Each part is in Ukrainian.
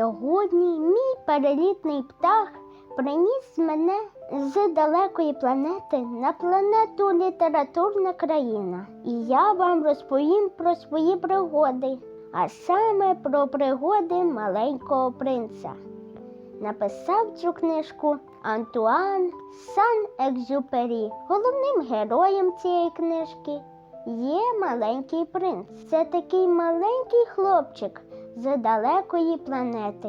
Сьогодні мій перелітний птах приніс мене з далекої планети на планету літературна країна. І я вам розповім про свої пригоди, а саме про пригоди маленького принца. Написав цю книжку Антуан Сан-Екзюпері. Головним героєм цієї книжки є маленький принц. Це такий маленький хлопчик з далекої планети.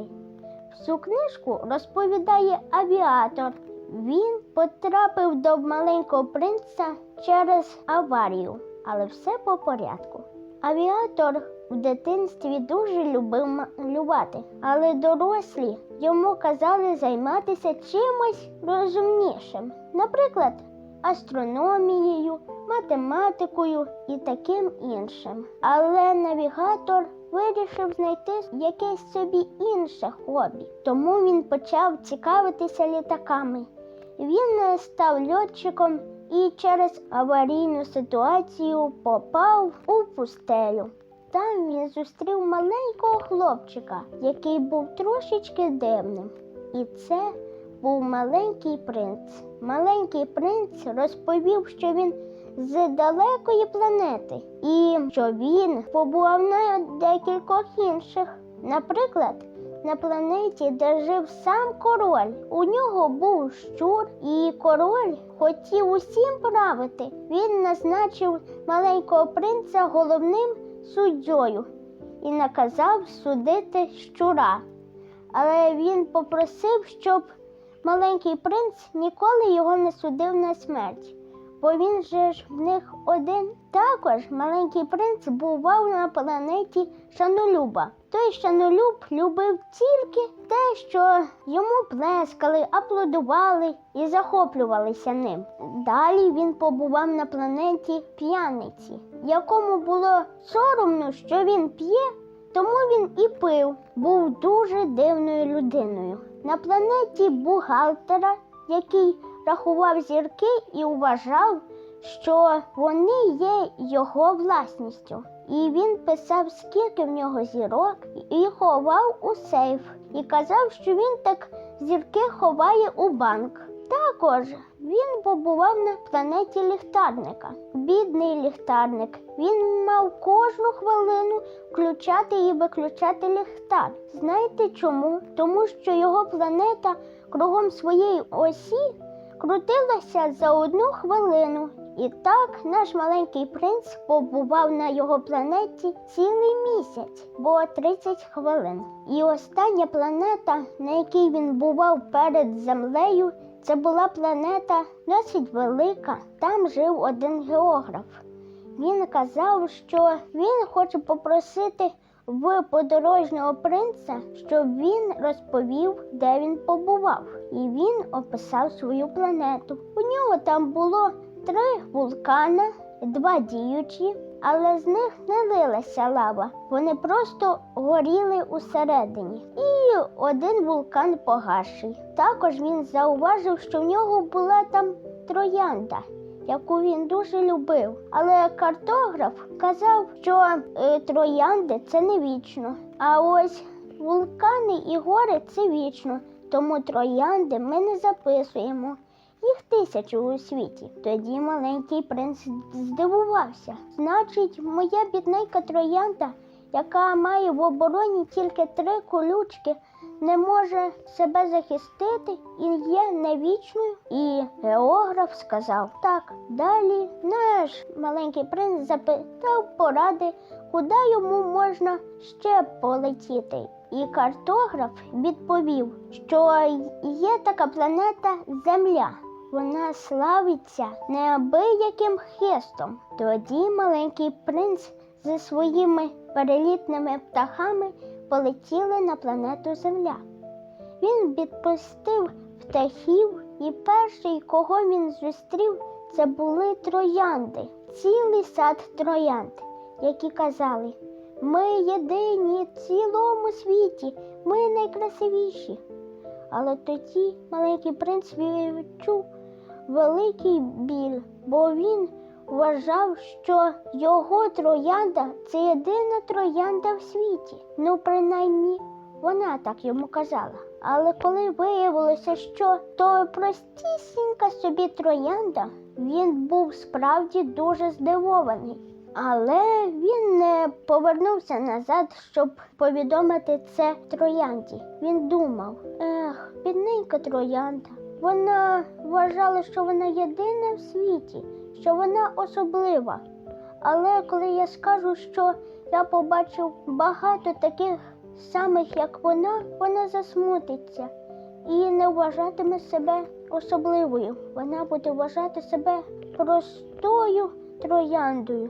Всю книжку розповідає авіатор. Він потрапив до маленького принца через аварію, але все по порядку. Авіатор в дитинстві дуже любив малювати, але дорослі йому казали займатися чимось розумнішим, наприклад, астрономією, математикою і таким іншим. Але навігатор вирішив знайти якесь собі інше хобі, тому він почав цікавитися літаками. Він е, став льотчиком і через аварійну ситуацію попав у пустелю. Там він зустрів маленького хлопчика, який був трошечки дивним. І це був маленький принц. Маленький принц розповів, що він з далекої планети, і що він побував на декількох інших. Наприклад, на планеті, де жив сам король. У нього був щур, і король хотів усім правити. Він назначив маленького принца головним суддєю і наказав судити щура. Але він попросив, щоб маленький принц ніколи його не судив на смерть, бо він же ж в них один. Також маленький принц бував на планеті Шанолюба. Той Шанолюб любив тільки те, що йому плескали, аплодували і захоплювалися ним. Далі він побував на планеті п'яниці, якому було соромно, що він п'є, тому він і пив. Був дуже дивною людиною. На планеті бухгалтера, який рахував зірки і вважав, що вони є його власністю. І він писав, скільки в нього зірок, і ховав у сейф. І казав, що він так зірки ховає у банк. Також він побував на планеті ліхтарника. Бідний ліхтарник. Він мав кожну хвилину включати і виключати ліхтар. Знаєте чому? Тому що його планета кругом своєї осі крутилася за одну хвилину. І так наш маленький принц побував на його планеті цілий місяць, бо 30 хвилин. І остання планета, на якій він бував перед землею, це була планета досить велика. Там жив один географ. Він казав, що він хоче попросити в подорожнього принца, щоб він розповів, де він побував. І він описав свою планету. У нього там було три вулкана, два діючі, але з них не лилася лава. Вони просто горіли усередині. І один вулкан погаший. Також він зауважив, що в нього була там троянда. Яку він дуже любив, але картограф казав, що е, троянди це не вічно. А ось вулкани і гори це вічно. Тому троянди ми не записуємо. Їх тисячу у світі. Тоді маленький принц здивувався. Значить, моя бідненька троянда, яка має в обороні тільки три колючки, не може себе захистити і є невічною. І географ сказав так. Далі наш маленький принц запитав поради, куди йому можна ще полетіти. І картограф відповів, що є така планета Земля. Вона славиться неабияким хистом. Тоді маленький принц зі своїми перелітними птахами полетіли на планету Земля. Він відпустив птахів, і перший, кого він зустрів, це були троянди, цілий сад троянд, які казали: Ми єдині в цілому світі, ми найкрасивіші. Але тоді маленький принц відчув великий біль, бо він вважав, що його троянда це єдина троянда в світі. Ну, принаймні, Вона так йому казала. Але коли виявилося, що то простісінька собі троянда, він був справді дуже здивований. Але він не повернувся назад, щоб повідомити це троянді. Він думав: ех, бідненька троянда. Вона вважала, що вона єдина в світі, що вона особлива. Але коли я скажу, що я побачив багато таких самих, як вона, вона засмутиться і не вважатиме себе особливою. Вона буде вважати себе простою трояндою,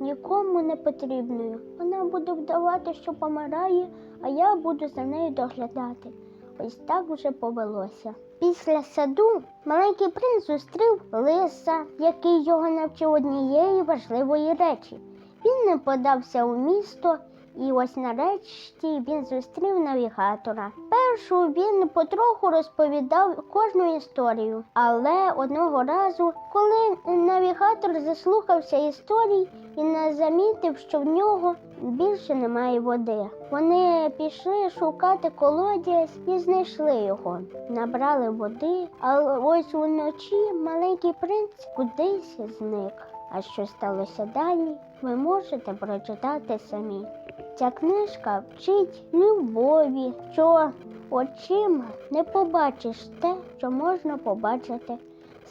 нікому не потрібною. Вона буде вдавати, що помирає, а я буду за нею доглядати. Ось так вже повелося. Після саду маленький принц зустрів лиса, який його навчив однієї важливої речі. Він не подався у місто, і ось нарешті він зустрів навігатора. Першу він потроху розповідав кожну історію, але одного разу, коли навігатор заслухався історій і не замітив, що в нього більше немає води. Вони пішли шукати колодязь і знайшли його. Набрали води, але ось уночі маленький принц кудись зник. А що сталося далі, ви можете прочитати самі. Ця книжка вчить любові, що очима не побачиш те, що можна побачити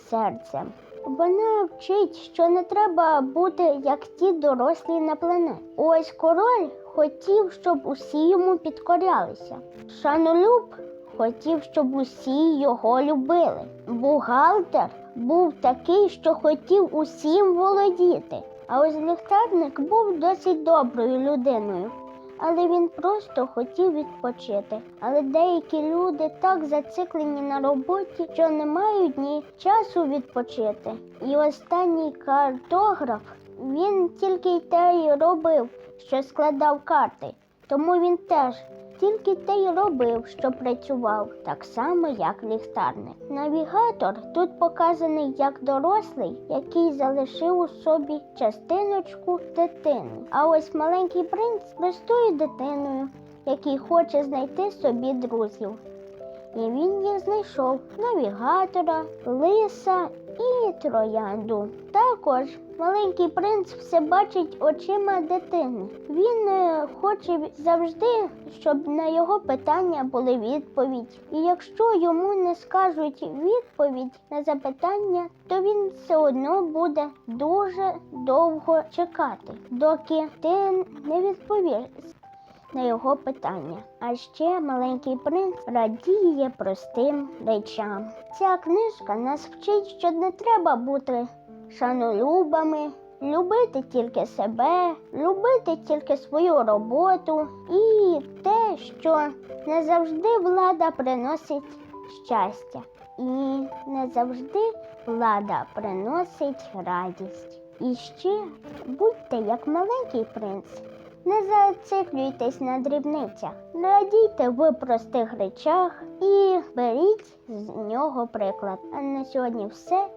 серцем. Вона вчить, що не треба бути як ті дорослі на планеті. Ось король хотів, щоб усі йому підкорялися. Шанолюб хотів, щоб усі його любили. Бухгалтер був такий, що хотів усім володіти. А ось ліхтарник був досить доброю людиною, але він просто хотів відпочити. Але деякі люди так зациклені на роботі, що не мають ні часу відпочити. І останній картограф він тільки й те й робив, що складав карти. Тому він теж тільки те й робив, що працював, так само, як ліхтарник. Навігатор тут показаний як дорослий, який залишив у собі частиночку дитини. А ось маленький принц простою дитиною, який хоче знайти собі друзів. І він їх знайшов навігатора, лиса і троянду. Також маленький принц все бачить очима дитини. Він е, хоче завжди, щоб на його питання були відповідь. І якщо йому не скажуть відповідь на запитання, то він все одно буде дуже довго чекати, доки ти не відповіш на його питання. А ще маленький принц радіє простим речам. Ця книжка нас вчить, що не треба бути шанолюбами, любити тільки себе, любити тільки свою роботу і те, що не завжди влада приносить щастя, і не завжди влада приносить радість. І ще будьте як маленький принц. Не зациклюйтесь на дрібницях, радійте в простих речах і беріть з нього приклад. А на сьогодні все.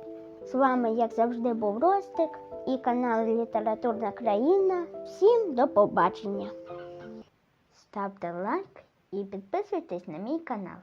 З вами, як завжди, був Ростик і канал Літературна країна. Всім до побачення! Ставте лайк і підписуйтесь на мій канал.